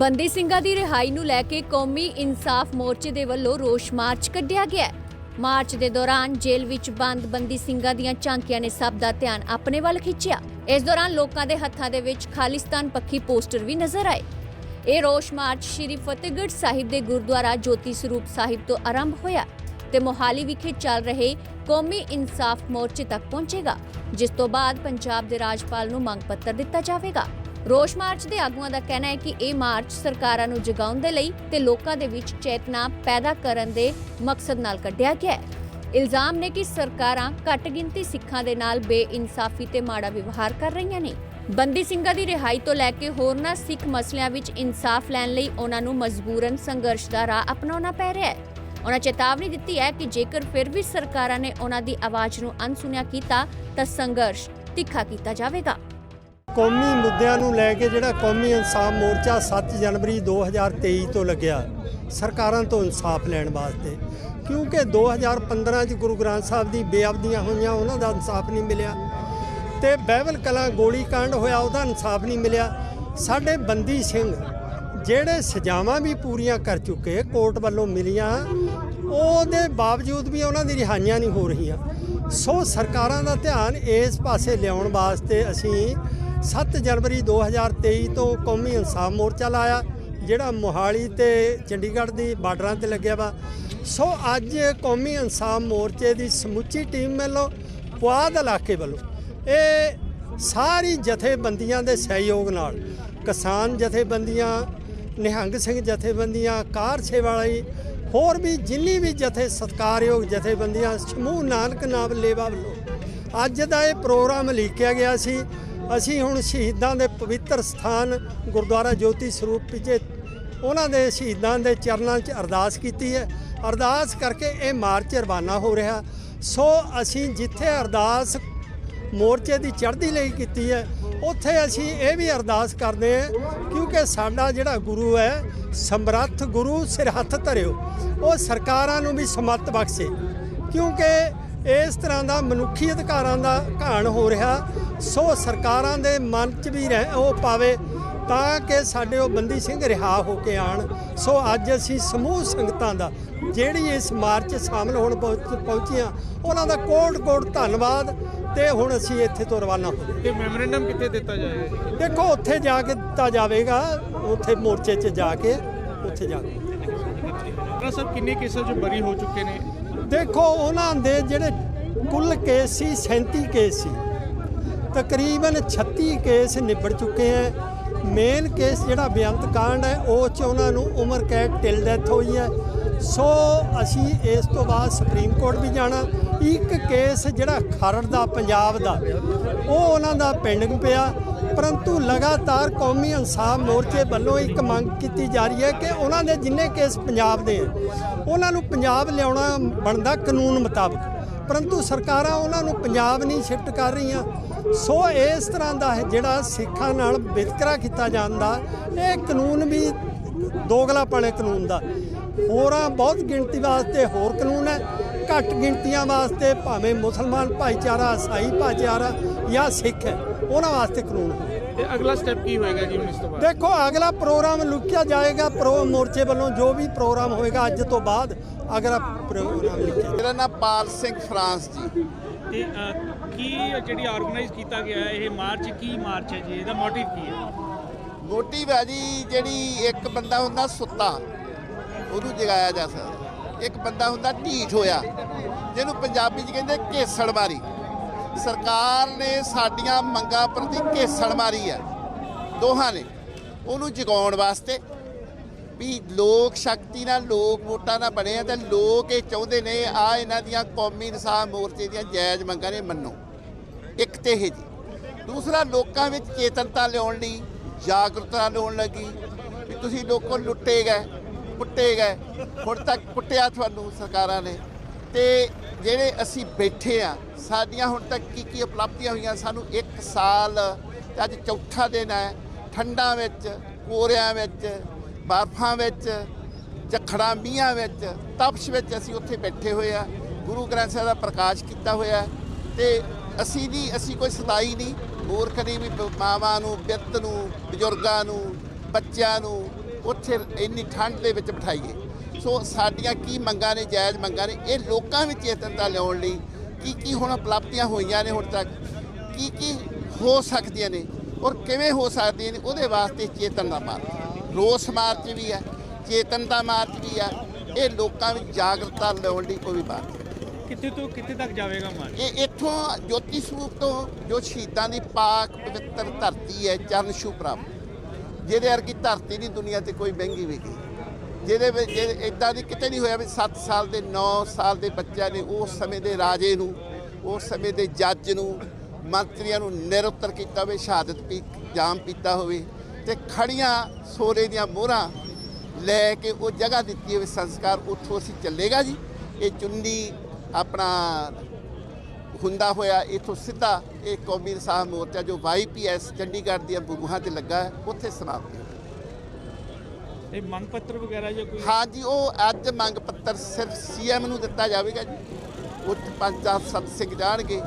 ਬੰਦੀ ਸਿੰਘਾਂ ਦੀ ਰਿਹਾਈ ਨੂੰ ਲੈ ਕੇ ਕੌਮੀ ਇਨਸਾਫ ਮੋਰਚੇ ਦੇ ਵੱਲੋਂ ਰੋਸ ਮਾਰਚ ਕੱਢਿਆ ਗਿਆ ਮਾਰਚ ਦੇ ਦੌਰਾਨ ਜੇਲ੍ਹ ਵਿੱਚ ਬੰਦ ਬੰਦੀ ਸਿੰਘਾਂ ਦੀਆਂ ਝਾਂਕੀਆਂ ਨੇ ਸਭ ਦਾ ਧਿਆਨ ਆਪਣੇ ਵੱਲ ਖਿੱਚਿਆ। ਇਸ ਦੌਰਾਨ ਲੋਕਾਂ ਦੇ ਹੱਥਾਂ ਦੇ ਵਿੱਚ ਖਾਲਿਸਤਾਨ ਪੱਖੀ ਪੋਸਟਰ ਵੀ ਨਜ਼ਰ ਆਏ। ਇਹ ਰੋਸ ਮਾਰਚ ਸ਼੍ਰੀ ਫਤਿਹਗੜ੍ਹ ਸਾਹਿਬ ਦੇ ਗੁਰਦੁਆਰਾ ਜੋਤੀ ਸਰੂਪ ਸਾਹਿਬ ਤੋਂ ਆਰੰਭ ਹੋਇਆ ਤੇ ਮੋਹਾਲੀ ਵਿਖੇ ਚੱਲ ਰਹੇ ਕੌਮੀ ਇਨਸਾਫ ਮੋਰਚੇ ਤੱਕ ਪਹੁੰਚੇਗਾ, ਜਿਸ ਤੋਂ ਬਾਅਦ ਪੰਜਾਬ ਦੇ ਰਾਜਪਾਲ ਨੂੰ ਮੰਗ ਪੱਤਰ ਦਿੱਤਾ ਜਾਵੇਗਾ। ਰੋਸ ਮਾਰਚ ਦੇ ਆਗੂਆਂ ਦਾ ਕਹਿਣਾ ਹੈ ਕਿ ਇਹ ਮਾਰਚ ਸਰਕਾਰਾਂ ਨੂੰ ਜਗਾਉਣ ਦੇ ਲਈ ਤੇ ਲੋਕਾਂ ਦੇ ਵਿੱਚ ਚੇਤਨਾ ਪੈਦਾ ਕਰਨ ਦੇ ਮਕਸਦ ਨਾਲ ਕੱਢਿਆ ਗਿਆ ਹੈ। ਇਲਜ਼ਾਮ ਨੇ ਕਿ ਸਰਕਾਰਾਂ ਘੱਟ ਗਿਣਤੀ ਸਿੱਖਾਂ ਦੇ ਨਾਲ ਬੇਇਨਸਾਫੀ ਤੇ ਮਾੜਾ ਵਿਵਹਾਰ ਕਰ ਰਹੀਆਂ ਨੇ। ਬੰਦੀ ਸਿੰਘਾਂ ਦੀ ਰਿਹਾਈ ਤੋਂ ਲੈ ਕੇ ਹੋਰਨਾਂ ਸਿੱਖ ਮਸਲਿਆਂ ਵਿੱਚ ਇਨਸਾਫ ਲੈਣ ਲਈ ਉਹਨਾਂ ਨੂੰ ਮਜਬੂਰਨ ਸੰਘਰਸ਼ ਦਾ ਰਾਹ ਅਪਣਾਉਣਾ ਪੈ ਰਿਹਾ ਹੈ। ਉਹਨਾਂ ਚੇਤਾਵਨੀ ਦਿੱਤੀ ਹੈ ਕਿ ਜੇਕਰ ਫਿਰ ਵੀ ਸਰਕਾਰਾਂ ਨੇ ਉਹਨਾਂ ਦੀ ਆਵਾਜ਼ ਨੂੰ ਅਣਸੁਣਿਆ ਕੀਤਾ ਤਾਂ ਸੰਘਰਸ਼ ਤਿੱਖਾ ਕੀਤਾ ਜਾਵੇਗਾ। ਕੌਮੀ ਮੁੱਦਿਆਂ ਨੂੰ ਲੈ ਕੇ ਜਿਹੜਾ ਕੌਮੀ ਇਨਸਾਫ ਮੋਰਚਾ 7 ਜਨਵਰੀ 2023 ਤੋਂ ਲੱਗਿਆ, ਸਰਕਾਰਾਂ ਤੋਂ ਇਨਸਾਫ ਲੈਣ ਵਾਸਤੇ। ਕਿਉਂਕਿ 2015 ਚ ਗੁਰੂ ਗ੍ਰੰਥ ਸਾਹਿਬ ਦੀ ਬੇਅਬਦੀਆਂ ਹੋਈਆਂ, ਉਹਨਾਂ ਦਾ ਇਨਸਾਫ ਨਹੀਂ ਮਿਲਿਆ। ਤੇ ਬਹਿਬਲ ਕਲਾਂ ਗੋਲੀ ਹੋਇਆ, ਉਹਦਾ ਇਨਸਾਫ ਨਹੀਂ ਮਿਲਿਆ। ਸਾਡੇ ਬੰਦੀ ਸਿੰਘ ਜਿਹੜੇ ਸਜ਼ਾਵਾਂ ਵੀ ਪੂਰੀਆਂ ਕਰ ਚੁੱਕੇ, ਕੋਰਟ ਵੱਲੋਂ ਮਿਲੀਆਂ, ਉਹਦੇ ਬਾਵਜੂਦ ਵੀ ਉਹਨਾਂ ਦੀ ਰਿਹਾਈਆਂ ਨਹੀਂ ਹੋ ਰਹੀਆਂ। ਸੋ ਸਰਕਾਰਾਂ ਦਾ ਧਿਆਨ ਇਸ ਪਾਸੇ ਲਿਆਉਣ ਵਾਸਤੇ ਅਸੀਂ 7 ਜਨਵਰੀ 2023 ਤੋਂ ਕੌਮੀ ਇਨਸਾਫ ਮੋਰਚਾ ਲਾਇਆ। ਜਿਹੜਾ ਮੋਹਾਲੀ ਤੇ ਚੰਡੀਗੜ੍ਹ ਦੀ ਬਾਰਡਰਾਂ ਤੇ ਲੱਗਿਆ ਵਾ। ਸੋ ਅੱਜ ਕੌਮੀ ਇਨਸਾਫ ਮੋਰਚੇ ਦੀ ਸਮੁੱਚੀ ਟੀਮ ਵੱਲੋਂ ਪੁਆਧ ਇਲਾਕੇ ਵੱਲੋਂ ਇਹ ਸਾਰੀ ਜਥੇਬੰਦੀਆਂ ਦੇ ਸਹਿਯੋਗ ਨਾਲ ਕਿਸਾਨ ਜਥੇਬੰਦੀਆਂ, ਨਿਹੰਗ ਸਿੰਘ ਜਥੇਬੰਦੀਆਂ, ਕਾਰ ਸੇਵਾ ਵਾਲੀ, ਹੋਰ ਵੀ ਜਿੰਨੀ ਵੀ ਜਥੇ ਸਤਕਾਰਯੋਗ ਜਥੇਬੰਦੀਆਂ, ਸਮੂਹ ਨਾਨਕ ਨਾਮ ਲੇਵਾ ਵੱਲੋਂ ਅੱਜ ਦਾ ਇਹ ਪ੍ਰੋਗਰਾਮ ਲਿਖਿਆ ਗਿਆ ਸੀ। ਅਸੀਂ ਹੁਣ ਸ਼ਹੀਦਾਂ ਦੇ ਪਵਿੱਤਰ ਸਥਾਨ ਗੁਰਦੁਆਰਾ ਜੋਤੀ ਸਰੂਪ ਵਿਖੇ ਉਹਨਾਂ ਦੇ ਸ਼ਹੀਦਾਂ ਦੇ ਚਰਨਾਂ 'ਚ ਅਰਦਾਸ ਕੀਤੀ ਹੈ। ਅਰਦਾਸ ਕਰਕੇ ਇਹ ਮਾਰਚ ਰਵਾਨਾ ਹੋ ਰਿਹਾ। ਸੋ ਅਸੀਂ ਜਿੱਥੇ ਅਰਦਾਸ ਮੋਰਚੇ ਦੀ ਚੜ੍ਹਦੀ ਲਈ ਕੀਤੀ ਹੈ, ਉੱਥੇ ਅਸੀਂ ਇਹ ਵੀ ਅਰਦਾਸ ਕਰਦੇ ਹਾਂ ਕਿਉਂਕਿ ਸਾਡਾ ਜਿਹੜਾ ਗੁਰੂ ਹੈ, ਸਮਰੱਥ ਗੁਰੂ ਸਿਰ ਹੱਥ ਧਰਿਓ। ਉਹ ਸਰਕਾਰਾਂ ਨੂੰ ਵੀ ਸਮੱਤ ਬਖਸ਼ੇ। ਕਿਉਂਕਿ ਇਸ ਤਰ੍ਹਾਂ ਦਾ ਮਨੁੱਖੀ ਅਧਿਕਾਰਾਂ ਦਾ ਘਾਣ ਹੋ ਰਿਹਾ। ਸੋ ਸਰਕਾਰਾਂ ਦੇ ਮਨ 'ਚ ਵੀ ਰਹਿ ਉਹ ਪਾਵੇ ਤਾਂ ਕਿ ਸਾਡੇ ਉਹ ਬੰਦੀ ਸਿੰਘ ਰਿਹਾ ਹੋ ਕੇ ਆਣ। ਸੋ ਅੱਜ ਅਸੀਂ ਸਮੂਹ ਸੰਗਤਾਂ ਦਾ ਜਿਹੜੀ ਇਸ ਮਾਰਚ ਸ਼ਾਮਲ ਹੋਣ ਪਹੁੰਚ- ਪਹੁੰਚੀਆਂ ਉਹਨਾਂ ਦਾ ਕੋਟ ਕੋਟ ਧੰਨਵਾਦ ਤੇ ਹੁਣ ਅਸੀਂ ਇੱਥੇ ਤੋਂ ਰਵਾਨਾ ਹੋ ਤੇ ਮੈਮੋਰੈਂਡਮ ਕਿੱਥੇ ਦਿੱਤਾ ਜਾਏਗਾ? ਦੇਖੋ ਉੱਥੇ ਜਾ ਕੇ ਦਿੱਤਾ ਜਾਵੇਗਾ ਉੱਥੇ ਮੋਰਚੇ 'ਚ ਜਾ ਕੇ ਉੱਥੇ ਜਾ ਕੇ। ਸਾਹਿਬ ਕਿੰਨੇ ਕੇਸਾਂ 'ਚ ਬਰੀ ਹੋ ਚੁੱਕੇ ਨੇ? ਦੇਖੋ ਉਹਨਾਂ ਦੇ ਜਿਹੜੇ ਕੁੱਲ ਕੇਸ ਸੀ 37 ਕੇਸ ਸੀ। ਤਕਰੀਬਨ 36 ਕੇਸ ਨਿਬੜ ਚੁੱਕੇ ਹੈ। ਮੇਨ ਕੇਸ ਜਿਹੜਾ ਬੇਅੰਤ ਕਾਂਡ ਹੈ, ਉਹ ਚ ਉਹਨਾਂ ਨੂੰ ਉਮਰ ਕੈਦ ਟਿਲ ਡੈਥ ਹੋਈ ਹੈ। ਸੋ ਅਸੀਂ ਇਸ ਤੋਂ ਬਾਅਦ ਸੁਪਰੀਮ ਕੋਰਟ ਵੀ ਜਾਣਾ। ਇੱਕ ਕੇਸ ਜਿਹੜਾ ਖਰੜ ਦਾ, ਪੰਜਾਬ ਦਾ, ਉਹ ਉਹਨਾਂ ਦਾ ਪੈਂਡਿੰਗ ਪਿਆ। ਪਰੰਤੂ ਲਗਾਤਾਰ ਕੌਮੀ ਇਨਸਾਫ ਮੋਰਚੇ ਵੱਲੋਂ ਇੱਕ ਮੰਗ ਕੀਤੀ ਜਾ ਰਹੀ ਹੈ ਕਿ ਉਹਨਾਂ ਦੇ ਜਿੰਨੇ ਕੇਸ ਪੰਜਾਬ ਦੇ ਹੈ, ਉਹਨਾਂ ਨੂੰ ਪੰਜਾਬ ਲਿਆਉਣਾ ਬਣਦਾ ਕਾਨੂੰਨ ਮੁਤਾਬਕ। ਪਰੰਤੂ ਸਰਕਾਰਾਂ ਉਹਨਾਂ ਨੂੰ ਪੰਜਾਬ ਨਹੀਂ ਸ਼ਿਫਟ ਕਰ ਰਹੀਆਂ। ਸੋ ਇਸ ਤਰ੍ਹਾਂ ਦਾ ਹੈ ਜਿਹੜਾ ਸਿੱਖਾਂ ਨਾਲ ਵਿਤਕਰਾ ਕੀਤਾ ਜਾਂਦਾ ਇਹ ਕਾਨੂੰਨ ਵੀ ਦੋਗਲਾਪਣੇ ਕਾਨੂੰਨ ਦਾ। ਹੋਰਾਂ ਬਹੁਤ ਗਿਣਤੀ ਵਾਸਤੇ ਹੋਰ ਕਾਨੂੰਨ ਹੈ ਘੱਟ ਗਿਣਤੀਆਂ ਵਾਸਤੇ ਭਾਵੇਂ ਮੁਸਲਮਾਨ ਭਾਈਚਾਰਾ ਈਸਾਈ ਭਾਈਚਾਰਾ ਜਾਂ ਸਿੱਖ ਹੈ ਉਹਨਾਂ ਵਾਸਤੇ ਕਾਨੂੰਨ ਹੈ। ਤੇ ਅਗਲਾ ਸਟੈਪ ਕੀ ਹੋਏਗਾ ਜੀ ਹੁਣ ਇਸ ਤੋਂ ਬਾਅਦ? ਦੇਖੋ ਅਗਲਾ ਪ੍ਰੋਗਰਾਮ ਲੁਕਿਆ ਜਾਏਗਾ ਪ੍ਰੋ ਮੋਰਚੇ ਵੱਲੋਂ ਜੋ ਵੀ ਪ੍ਰੋਗਰਾਮ ਹੋਏਗਾ ਅੱਜ ਤੋਂ ਬਾਅਦ ਅਗਲਾ ਪ੍ਰੋਗਰਾਮ ਲਿਖਿਆ ਮੇਰਾ ਨਾਮ ਪਾਲ ਸਿੰਘ ਫਰਾਂਸ ਜੀ। ਤੇ ਕੀ ਜਿਹੜੀ ਆਰਗੇਨਾਈਜ਼ ਕੀਤਾ ਗਿਆ ਹੈ, ਇਹ ਮਾਰਚ ਕੀ ਮਾਰਚ ਹੈ ਜੀ? ਇਹਦਾ ਮੋਟਿਵ ਕੀ ਹੈ? ਮੋਟਿਵ ਹੈ ਜੀ, ਜਿਹੜੀ ਇੱਕ ਬੰਦਾ ਹੁੰਦਾ ਸੁੱਤਾ, ਉਹਨੂੰ ਜਗਾਇਆ ਜਾ ਸਕਦਾ। ਇੱਕ ਬੰਦਾ ਹੁੰਦਾ ਢੀਠ ਹੋਇਆ, ਜਿਹਨੂੰ ਪੰਜਾਬੀ 'ਚ ਕਹਿੰਦੇ ਘੇਸੜ ਮਾਰੀ। ਸਰਕਾਰ ਨੇ ਸਾਡੀਆਂ ਮੰਗਾਂ ਪ੍ਰਤੀ ਘੇਸੜ ਮਾਰੀ ਹੈ। ਦੋਹਾਂ ਨੇ ਉਹਨੂੰ ਜਗਾਉਣ ਵਾਸਤੇ ਵੀ ਲੋਕ ਸ਼ਕਤੀ ਨਾਲ, ਲੋਕ ਵੋਟਾਂ ਨਾਲ ਬਣੇ ਆ ਤੇ ਲੋਕ ਇਹ ਚਾਹੁੰਦੇ ਨੇ, ਆ ਇਹਨਾਂ ਦੀਆਂ ਕੌਮੀ ਇਨਸਾਫ ਮੋਰਚੇ ਦੀਆਂ ਜਾਇਜ਼ ਮੰਗਾਂ ਨੇ ਮੰਨੋ। ਇੱਕ ਤੇ ਇਹ ਜੀ। ਦੂਸਰਾ, ਲੋਕਾਂ ਵਿੱਚ ਚੇਤਨਤਾ ਲਿਆਉਣ ਲਈ ਜਾਗਰੂਕਤਾ ਲਿਆਉਣ ਲੱਗੀ ਵੀ ਤੁਸੀਂ ਲੋਕੋ ਲੁੱਟੇ ਗਏ, ਕੁੱਟੇ ਗਏ। ਹੁਣ ਤੱਕ ਕੁੱਟਿਆ ਤੁਹਾਨੂੰ ਸਰਕਾਰਾਂ ਨੇ। ਤੇ ਜਿਹੜੇ ਅਸੀਂ ਬੈਠੇ ਆ, ਸਾਡੀਆਂ ਹੁਣ ਤੱਕ ਕੀ ਕੀ ਉਪਲਬਧੀਆਂ ਹੋਈਆਂ, ਸਾਨੂੰ 1 ਸਾਲ ਤੇ ਅੱਜ ਚੌਥਾ ਦਿਨ ਹੈ, ਠੰਡਾਂ ਵਿੱਚ, ਕੋਰਿਆਂ ਵਿੱਚ, ਬਰਫਾਂ ਵਿੱਚ ਝੱਖੜਾਂ ਮੀਂਹਾਂ ਵਿੱਚ, ਤਪਸ਼ ਵਿੱਚ ਅਸੀਂ ਉੱਥੇ ਬੈਠੇ ਹੋਏ ਆ। ਗੁਰੂ ਗ੍ਰੰਥ ਸਾਹਿਬ ਦਾ ਪ੍ਰਕਾਸ਼ ਕੀਤਾ ਹੋਇਆ ਤੇ ਅਸੀਂ ਨਹੀਂ ਅਸੀਂ ਕੋਈ ਸਦਾਈ ਨਹੀਂ। ਹੋਰ ਕਦੇ ਵੀ ਮਾਵਾਂ ਨੂੰ ਬਿੱਤ ਨੂੰ, ਬਜ਼ੁਰਗਾਂ ਨੂੰ, ਬੱਚਿਆਂ ਨੂੰ ਉੱਥੇ ਇੰਨੀ ਠੰਡ ਦੇ ਵਿੱਚ ਬਿਠਾਈਏ। ਸੋ ਸਾਡੀਆਂ ਕੀ ਮੰਗਾਂ ਨੇ, ਜਾਇਜ਼ ਮੰਗਾਂ ਨੇ, ਇਹ ਲੋਕਾਂ ਵਿੱਚ ਚੇਤਨਤਾ ਲਿਆਉਣ ਲਈ ਕੀ ਕੀ ਹੁਣ ਉਪਲਬਧੀਆਂ ਹੋਈਆਂ ਨੇ ਹੁਣ ਤੱਕ? ਕੀ ਕੀ ਹੋ ਸਕਦੀਆਂ ਨੇ ਔਰ ਕਿਵੇਂ ਹੋ ਸਕਦੀਆਂ ਨੇ, ਉਹਦੇ ਵਾਸਤੇ ਚੇਤਨ ਦਾ ਮਾਰਚ ਰੋਸ ਮਾਰਚ ਵੀ ਹੈ, ਚੇਤਨਤਾ ਮਾਰਚ ਵੀ ਹੈ। ਇਹ ਲੋਕਾਂ ਵਿੱਚ ਜਾਗਰੂਕਤਾ ਲਿਆਉਣ ਲਈ ਕੋਈ ਵੀ ਮਾਰਚ ਕਿੱਥੇ ਤੋਂ ਕਿੱਥੇ ਤੱਕ ਜਾਵੇਗਾ ਮਾਰਚ? ਇਹ ਇੱਥੋਂ ਜੋਤੀ ਸਰੂਪ ਤੋਂ ਜੋ ਸ਼ਹੀਦਾਂ ਦੀ ਪਾਕ ਪਵਿੱਤਰ ਧਰਤੀ ਹੈ, ਚਰਨ ਛੂਹ ਪ੍ਰਾਪਤ। ਜਿਹਦੇ ਅਰਗੀ ਧਰਤੀ ਨਹੀਂ ਦੁਨੀਆ ਤੇ ਕੋਈ ਮਹਿੰਗੀ ਵੀ ਵਿਕੀ ਜਿਹਦੇ ਵਿੱਚ ਇਦਾਂ ਦੀ ਕਿਤੇ ਨਹੀਂ ਹੋਇਆ ਵੀ 7 ਸਾਲ ਦੇ 9 ਸਾਲ ਦੇ ਬੱਚਿਆਂ ਨੇ ਉਸ ਸਮੇਂ ਦੇ ਰਾਜੇ ਨੂੰ, ਉਸ ਸਮੇਂ ਦੇ ਜੱਜ ਨੂੰ, ਮੰਤਰੀਆਂ ਨੂੰ ਨਿਰੁੱਤਰ ਕੀਤਾ ਹੋਵੇ, ਸ਼ਹਾਦਤ ਪੀ, ਜਾਮ ਪੀਤਾ ਹੋਵੇ ਤੇ ਖੜੀਆਂ ਸੋਰੇ ਦੀਆਂ ਮੋਹਰਾਂ ਲੈ ਕੇ ਉਹ ਜਗ੍ਹਾ ਦਿੱਤੀ ਹੋਵੇ ਸੰਸਕਾਰ, ਉੱਥੋਂ ਅਸੀਂ ਚੱਲੇਗਾ ਜੀ। ਇਹ ਚੁੰਨੀ ਆਪਣਾ ਹੁੰਦਾ ਹੋਇਆ ਇਥੋਂ ਸਿੱਧਾ ਇਹ ਕੌਮੀ ਇਨਸਾਫ ਮੋਰਚਾ ਜੋ ਵਾਈਪੀਐਸ ਚੰਡੀਗੜ੍ਹ ਦੀਆਂ ਬੂਹਾਂ ਤੇ ਲੱਗਾ ਹੈ ਉੱਥੇ ਸਮਾਪਤ ਹੋਇਆ। ਇਹ ਮੰਗ ਪੱਤਰ ਵਗੈਰਾ ਜਾਂ ਕੋਈ ਹਾਂ ਜੀ ਉਹ ਅੱਜ ਮੰਗ ਪੱਤਰ ਸਿਰਫ ਸੀਐਮ ਨੂੰ ਦਿੱਤਾ ਜਾਵੇਗਾ ਜੀ। ਉਹ ਪੰਜ ਚਾਰ ਸੱਤ ਸਿੰਘ ਜਾਣਗੇ।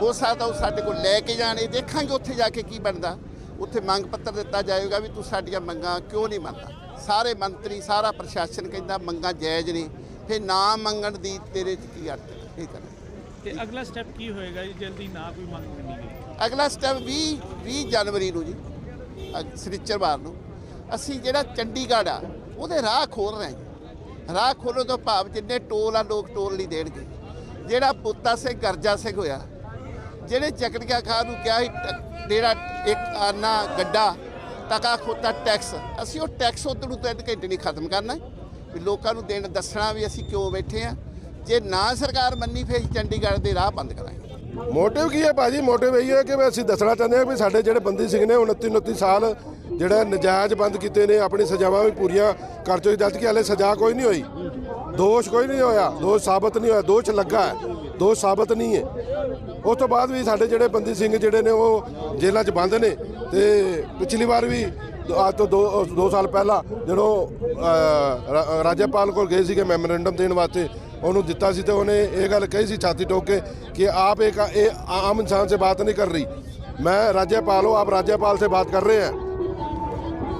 ਹੋ ਸਕਦਾ ਉਹ ਸਾਡੇ ਕੋਲ ਲੈ ਕੇ ਜਾਣ ਦੇਖਾਂਗੇ ਉੱਥੇ ਜਾ ਕੇ ਕੀ ਬਣਦਾ। ਉੱਥੇ ਮੰਗ ਪੱਤਰ ਦਿੱਤਾ ਜਾਏਗਾ ਵੀ ਤੂੰ ਸਾਡੀਆਂ ਮੰਗਾਂ ਕਿਉਂ ਨਹੀਂ ਮੰਨਦਾ? ਸਾਰੇ ਮੰਤਰੀ ਸਾਰਾ ਪ੍ਰਸ਼ਾਸਨ ਕਹਿੰਦਾ ਮੰਗਾਂ ਜਾਇਜ਼ ਨੇ। ਫਿਰ ਨਾ ਮੰਗਣ ਦੀ ਤੇਰੇ 'ਚ ਕੀ ਅਰਥ ਹੈ? ਇਹ ਕਰਨਾ ਤੇ ਅਗਲਾ ਸਟੈਪ ਕੀ ਹੋਏਗਾ ਜੀ? ਜਲਦੀ ਨਾ ਕੋਈ ਮੰਗ ਮੰਨੀ ਗਈ। ਅਗਲਾ ਸਟੈਪ 20 20 ਜਨਵਰੀ ਨੂੰ ਜੀ। ਅ- ਸ਼ਨੀਚਰਵਾਰ ਨੂੰ। ਅਸੀਂ ਜਿਹੜਾ ਚੰਡੀਗੜ੍ਹ ਆ ਉਹਦੇ ਰਾਹ ਖੋਲ ਰਹੇ ਹਾਂ ਰਾਹ ਖੋਲ੍ਹਣ ਤੋਂ ਭਾਵ ਜਿੰਨੇ ਟੋਲ ਆ ਲੋਕ ਟੋਲ ਨਹੀਂ ਦੇਣਗੇ। ਜਿਹੜਾ ਬੁੱਤਾ ਸਿੰਘ ਗਰਜਾ ਸਿੰਘ ਹੋਇਆ ਜਿਹੜੇ ਚੱਕੜੀਆਂ ਖਾਨ ਨੂੰ ਕਿਹਾ ਸੀ ਟ- ਜਿਹੜਾ ਇੱਕ ਆਨਾ ਗੱਡਾ ਟਕਾ ਖੋਤਾ ਟੈਕਸ ਅਸੀਂ ਉਹ ਟੈਕਸ ਉਧਰ ਨੂੰ ਤਿੰਨ ਘੰਟੇ ਨਹੀਂ ਖਤਮ ਕਰਨਾ ਵੀ ਲੋਕਾਂ ਨੂੰ ਦੇਣ ਦੱਸਣਾ ਵੀ ਅਸੀਂ ਕਿਉਂ ਬੈਠੇ ਆ ਜੇ ਨਾ ਸਰਕਾਰ ਮੰਨੀ, ਫਿਰ ਚੰਡੀਗੜ੍ਹ ਦੇ ਰਾਹ ਬੰਦ ਕਰਾਂਗੇ। ਮੋਟਿਵ ਕੀ ਹੈ ਭਾਜੀ? ਮੋਟਿਵ ਇਹ ਹੈ ਕਿ ਅਸੀਂ ਦੱਸਣਾ ਚਾਹੁੰਦੇ ਹਾਂ ਵੀ ਸਾਡੇ ਜਿਹੜੇ ਬੰਦੀ ਸਿੰਘ ਨੇ 29 29 ਸਾਲ ਜਿਹੜਾ ਨਜਾਇਜ਼ ਬੰਦ ਕੀਤੇ ਨੇ, ਆਪਣੀ ਸਜ਼ਾਵਾਂ ਵੀ ਪੂਰੀਆਂ ਕਰ ਚੁੱਕੇ ਜਦ ਕਿ ਹਲੇ ਸਜ਼ਾ ਕੋਈ ਨਹੀਂ ਹੋਈ। ਦੋਸ਼ ਕੋਈ ਨਹੀਂ ਹੋਇਆ। ਦੋਸ਼ ਸਾਬਤ ਨਹੀਂ ਹੋਇਆ। ਦੋਸ਼ ਲੱਗਾ ਹੈ। ਦੋਸ਼ ਸਾਬਤ ਨਹੀਂ ਹੈ। ਉਸ ਤੋਂ ਬਾਅਦ ਵੀ ਸਾਡੇ ਜਿਹੜੇ ਬੰਦੀ ਸਿੰਘ ਜਿਹੜੇ ਨੇ, ਉਹ ਜੇਲ੍ਹਾਂ 'ਚ ਬੰਦ ਨੇ ਤੇ ਪਿਛਲੀ ਵਾਰ ਵੀ ਅੱਜ ਤੋਂ 2 2 ਸਾਲ ਪਹਿਲਾਂ ਜਦੋਂ ਅ, ਰਾ- ਰਾਜਪਾਲ ਕੋਲ ਗਏ ਸੀਗੇ ਮੈਮੋਰੈਂਡਮ ਦੇਣ ਵਾਸਤੇ ਉਹਨੂੰ ਦਿੱਤਾ ਸੀ ਤੇ ਉਹਨੇ ਇਹ ਗੱਲ ਕਹੀ ਸੀ ਛਾਤੀ ਠੋਕ ਕੇ ਕਿ ਆਪ एक ਇਹ ਆਮ इंसान से बात नहीं कर रही मैं राज्यपाल हूँ आप राज्यपाल से बात कर रहे हैं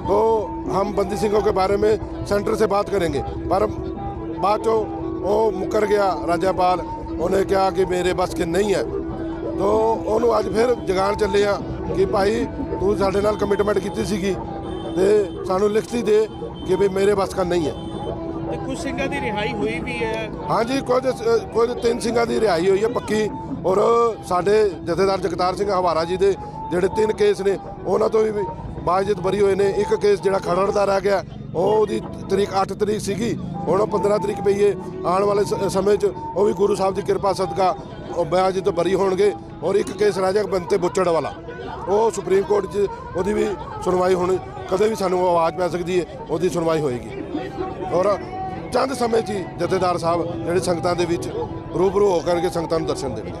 तो हम बंदी सिंहों के बारे में सेंटर से बात करेंगे पर बाद चो वो मुकर गया राज्यपाल ਉਹਨੇ ਕਿਹਾ ਕਿ ਮੇਰੇ ਬਸ ਕੇ ਨਹੀਂ ਹੈ ਤੋ ਉਹਨੂੰ ਅੱਜ ਫਿਰ ਜਗਾਣ ਚੱਲੇ ਆ ਕਿ ਭਾਈ ਤੂੰ ਸਾਡੇ ਨਾਲ ਕਮਿਟਮੈਂਟ ਕੀਤੀ ਸੀਗੀ ਤੇ ਸਾਨੂੰ ਲਿਖਤੀ ਦੇ ਕਿ ਵੀ ਮੇਰੇ ਬਸ ਕਾ ਨਹੀਂ ਹੈ। ਤੇ ਕੁਝ ਸਿੰਘਾਂ ਦੀ ਰਿਹਾਈ ਹੋਈ ਵੀ ਹੈ? ਹਾਂਜੀ ਕੁਝ ਕੁਝ ਤਿੰਨ ਸਿੰਘਾਂ ਦੀ ਰਿਹਾਈ ਹੋਈ ਹੈ ਪੱਕੀ। ਔਰ ਸਾਡੇ ਜਥੇਦਾਰ ਜਗਤਾਰ ਸਿੰਘ ਹਵਾਰਾ ਜੀ ਦੇ ਜਿਹੜੇ ਤਿੰਨ ਕੇਸ ਨੇ ਉਹਨਾਂ ਤੋਂ ਵੀ ਬਾਜਤ ਬਰੀ ਹੋਏ ਨੇ। ਇੱਕ ਕੇਸ ਜਿਹੜਾ ਖੜੜ ਦਾ ਰਹਿ ਗਿਆ ਉਹ ਉਹਦੀ ਤਰੀਕ 8 ਤਰੀਕ ਸੀਗੀ। ਹੁਣ ਉਹ 15 ਤਰੀਕ ਪਈ ਹੈ ਆਉਣ ਵਾਲੇ ਸਮੇਂ 'ਚ ਉਹ ਵੀ ਗੁਰੂ ਸਾਹਿਬ ਦੀ ਕਿਰਪਾ ਸਦਕਾ ਉਹ ਬਾਜਤ ਬਰੀ ਹੋਣਗੇ। ਔਰ ਇੱਕ ਕੇਸ ਰਹਿ ਜਾ ਬੰਤੇ ਬੁੱਚੜ ਵਾਲਾ। ਉਹ ਸੁਪਰੀਮ ਕੋਰਟ 'ਚ ਉਹਦੀ ਵੀ ਸੁਣਵਾਈ ਹੋਣੀ ਕਦੇ ਵੀ ਸਾਨੂੰ ਆਵਾਜ਼ ਪੈ ਸਕਦੀ ਹੈ, ਉਹਦੀ ਸੁਣਵਾਈ ਹੋਏਗੀ। ਔਰ ਚੰਦ ਸਮੇਂ 'ਚ ਹੀ ਜਥੇਦਾਰ ਸਾਹਿਬ ਜਿਹੜੇ ਸੰਗਤਾਂ ਦੇ ਵਿੱਚ ਰੂਬਰੂ ਹੋ ਕਰਕੇ ਸੰਗਤਾਂ ਨੂੰ ਦਰਸ਼ਨ ਦੇਣਗੇ।